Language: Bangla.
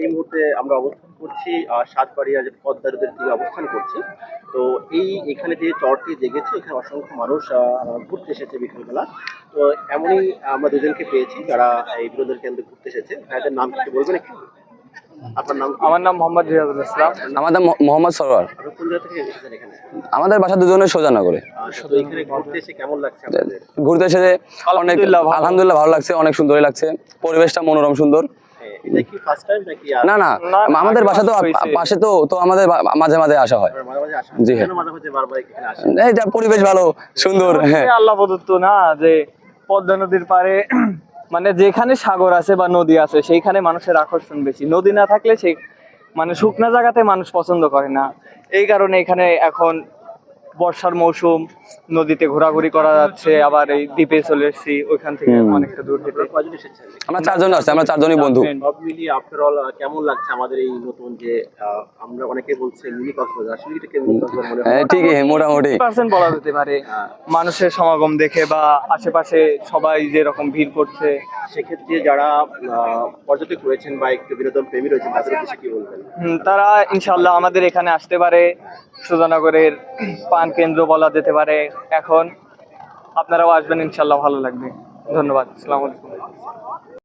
এই মুহূর্তে আমরা অবস্থান করছি সাতবাড়িয়া যে পদ্মা নদীর তীরে অবস্থান করছি। তো এই এখানে যে চরটি জেগেছে এখানে অসংখ্য মানুষ ঘুরতে এসেছে বিকেলবেলা। তো এমনই আমরা দুজনকে পেয়েছি যারা এই বিনোদন কেন্দ্রে ঘুরতে এসেছে। তাদের নাম কি বলবেন একটু? আপনার নাম আমার নাম মোহাম্মদ রিয়াজুল ইসলাম। সরোয়ার আমাদের বাসা সোজানগরে। আচ্ছা, ঘুরতে এসে কেমন লাগছে ঘুরতে এসে অনেক আলহামদুলিল্লাহ আলহামদুলিল্লাহ ভালো লাগছে অনেক সুন্দরই লাগছে। পরিবেশটা মনোরম সুন্দর। হ্যাঁ, না না আমাদের বাসা তো পাশে তো তো আমাদের মাঝে মাঝে আসা হয়। জি হ্যাঁ। যা পরিবেশ ভালো সুন্দর হ্যাঁ আল্লাহ প্রদত্ত না যে পদ্মা নদীর পারে মানে যেখানে সাগর আছে বা নদী আছে সেইখানে মানুষের আকর্ষণ বেশি। নদী না থাকলে সেই মানে শুকনা জায়গাতে মানুষ পছন্দ করে না। এই কারণে এখানে এখন বর্ষার মৌসুম নদীতে ঘোরাঘুরি করা যাচ্ছে আবার এই দ্বীপে চলে এসেছি ওইখান থেকে অনেকটা দূর হেঁটে। আমরা চারজন আসছি আমরা চারজনই বন্ধু। সব মিলিয়ে আফটার অল কেমন লাগছে আমাদের এই নতুন যে আহ, আমরা অনেকে বলছে মিনি কক্সবাজার আসলে মিনি কক্সবাজার মনে হয় হ্যাঁ মোটামুটি। পার্সেন্ট বলা যেতে পারে। হ্যাঁ। মানুষের সমাগম দেখে বা আশেপাশে সবাই যেরকম ভিড় করছে সেক্ষেত্রে যারা পর্যটক রয়েছেন বা একটু বিনোদন প্রেমী রয়েছেন তাদের উদ্দেশ্যে কি বলবেন? তারা ইনশাল্লাহ আমাদের এখানে আসতে পারে। সুজানগরের পান কেন্দ্র বলা যেতে পারে। এখন আপনারাও আসবেন ইনশাল্লাহ ভালো লাগবে। ধন্যবাদ। আসসালামু আলাইকুম।